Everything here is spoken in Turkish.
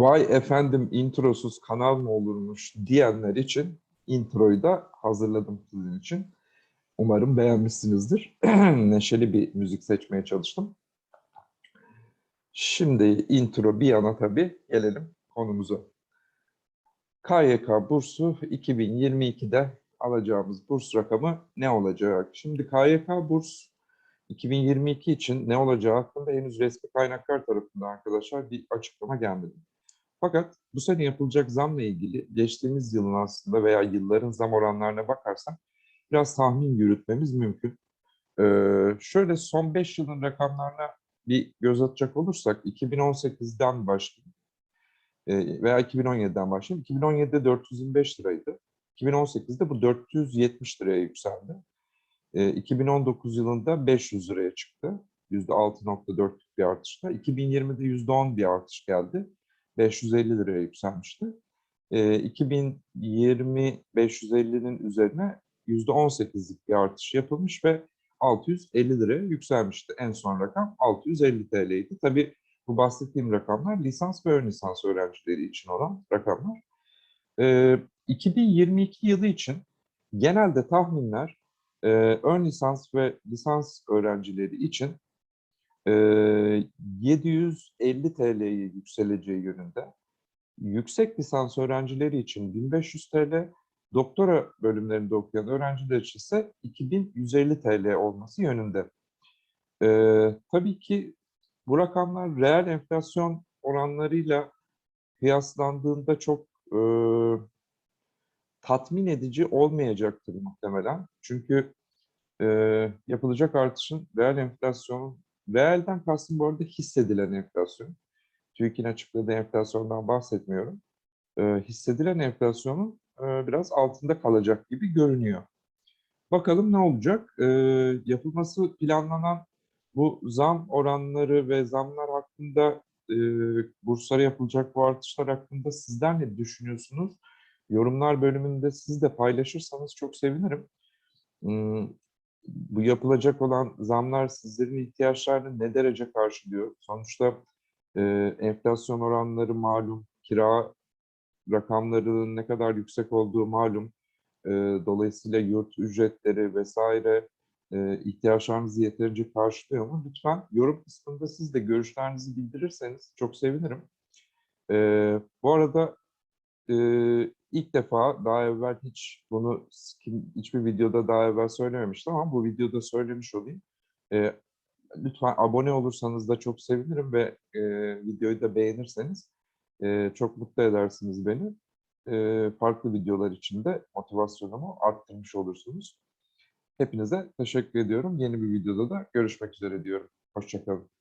vay efendim introsuz kanal mı olurmuş diyenler için introyu da hazırladım sizin için. Umarım beğenmişsinizdir. Neşeli bir müzik seçmeye çalıştım. Şimdi intro bir yana tabii gelelim konumuza. KYK bursu 2022'de alacağımız burs rakamı ne olacak? Şimdi KYK burs 2022 için ne olacağı hakkında henüz resmi kaynaklar tarafından arkadaşlar bir açıklama gelmedi. Fakat bu sene yapılacak zamla ilgili geçtiğimiz yılın aslında veya yılların zam oranlarına bakarsak biraz tahmin yürütmemiz mümkün. Ee, şöyle son 5 yılın rakamlarına bir göz atacak olursak 2018'den başlayayım Ee, veya 2017'den başlayayım. 2017'de 425 liraydı. 2018'de bu 470 liraya yükseldi. Ee, 2019 yılında 500 liraya çıktı. %6.4'lük bir artışla. 2020'de %10 bir artış geldi. 550 liraya yükselmişti. Ee, 2020 550'nin üzerine %18'lik bir artış yapılmış ve 650 liraya yükselmişti. En son rakam 650 TL'ydi. Tabii bu bahsettiğim rakamlar lisans ve ön lisans öğrencileri için olan rakamlar. Ee, 2022 yılı için genelde tahminler e, ön lisans ve lisans öğrencileri için e, 750 TL'ye yükseleceği yönünde. Yüksek lisans öğrencileri için 1500 TL, doktora bölümlerinde okuyan öğrenciler için ise 2150 TL olması yönünde. Ee, tabii ki bu rakamlar reel enflasyon oranlarıyla kıyaslandığında çok e, tatmin edici olmayacaktır muhtemelen. Çünkü e, yapılacak artışın reel enflasyonun, reelden kastım bu arada hissedilen enflasyon. TÜİK'in açıkladığı enflasyondan bahsetmiyorum. E, hissedilen enflasyonun e, biraz altında kalacak gibi görünüyor. Bakalım ne olacak? E, yapılması planlanan bu zam oranları ve zamlar hakkında, e, burslara yapılacak bu artışlar hakkında sizler ne düşünüyorsunuz? Yorumlar bölümünde siz de paylaşırsanız çok sevinirim. Bu yapılacak olan zamlar sizlerin ihtiyaçlarını ne derece karşılıyor? Sonuçta e, enflasyon oranları malum, kira rakamlarının ne kadar yüksek olduğu malum. E, dolayısıyla yurt ücretleri vesaire e, ihtiyaçlarınızı yeterince karşılıyor mu? Lütfen yorum kısmında siz de görüşlerinizi bildirirseniz çok sevinirim. E, bu arada e, ilk defa daha evvel hiç bunu kim, hiçbir videoda daha evvel söylememiştim ama bu videoda söylemiş olayım. E, lütfen abone olursanız da çok sevinirim ve e, videoyu da beğenirseniz e, çok mutlu edersiniz beni. E, farklı videolar için de motivasyonumu arttırmış olursunuz. Hepinize teşekkür ediyorum. Yeni bir videoda da görüşmek üzere diyorum. Hoşçakalın.